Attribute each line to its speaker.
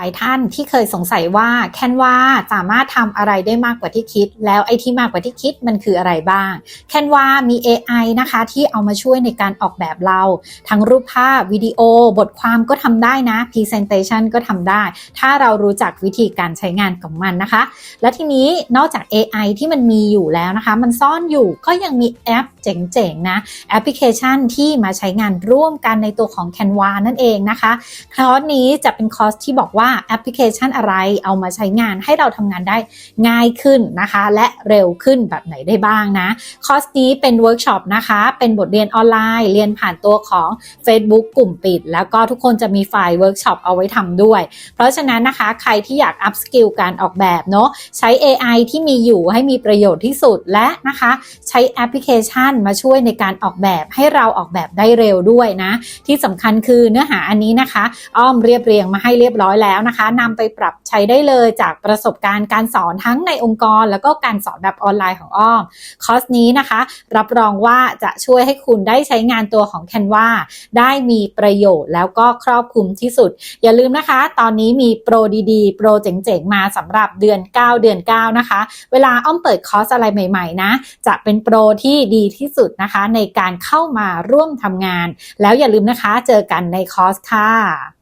Speaker 1: หลายท่านที่เคยสงสัยว่าแคนวาสามารถทำอะไรได้มากกว่าที่คิด แล้วไอ้ที่มากกว่าที่คิดมันคืออะไรบ้างแคนวามี AI นะคะที่เอามาช่วยในการออกแบบเรา ทั้งรูปภาพวิดีโอ บทความก็ทำได้นะ Presentation ก็ทำได้ ถ้าเรารู้จักวิธีการใช้งานของมันนะคะ และทีนี้นอกจาก AI ที่มันมีอยู่แล้วนะคะ มันซ่อนอยู่ก็ยังมีแอป เจ๋งๆนะแอปพลิเคชันที่มาใช้งานร่วมกันในตัวของ Canva นั่นเองนะคะ คอร์สนี้จะเป็นคอร์สที่บอกว่าแอปพลิเคชันอะไรเอามาใช้งานให้เราทำงานได้ง่ายขึ้นนะคะ และเร็วขึ้นแบบไหนได้บ้างนะ คอร์สนี้เป็นเวิร์กช็อปนะคะ เป็นบทเรียนออนไลน์ เรียนผ่านตัวของ Facebook กลุ่มปิด แล้วก็ทุกคนจะมีไฟล์เวิร์กช็อปเอาไว้ทำด้วย เพราะฉะนั้นนะคะใครที่อยากอัพสกิลการออกแบบเนาะใช้ AI ที่มีอยู่ให้มีประโยชน์ที่สุดและนะคะ ใช้แอปพลิเคชันมาช่วยในการออกแบบให้เราออกแบบได้เร็วด้วยนะ ที่สำคัญคือเนื้อหาอันนี้นะคะ อ้อมเรียบเรียงมาให้เรียบร้อยแล้วนะคะนำไปปรับใช้ได้เลยจากประสบการณ์การสอนทั้งในองค์กร แล้วก็การสอนแบบออนไลน์ของอ้อมคอร์สนี้นะคะ รับรองว่าจะช่วยให้คุณได้ใช้งานตัวของ Canva ได้มีประโยชน์แล้วก็ครอบคลุมที่สุด อย่าลืมนะคะ ตอนนี้มีโปรดีๆ โปรเจ๋งๆ มาสำหรับเดือน 9 เดือน 9 นะคะ เวลาอ้อมเปิดคอร์สอะไรใหม่ๆ นะ จะเป็นโปรที่ดีที่สุดนะคะ ในการเข้ามาร่วมทำงาน แล้วอย่าลืมนะคะ เจอกันในคอร์สค่ะ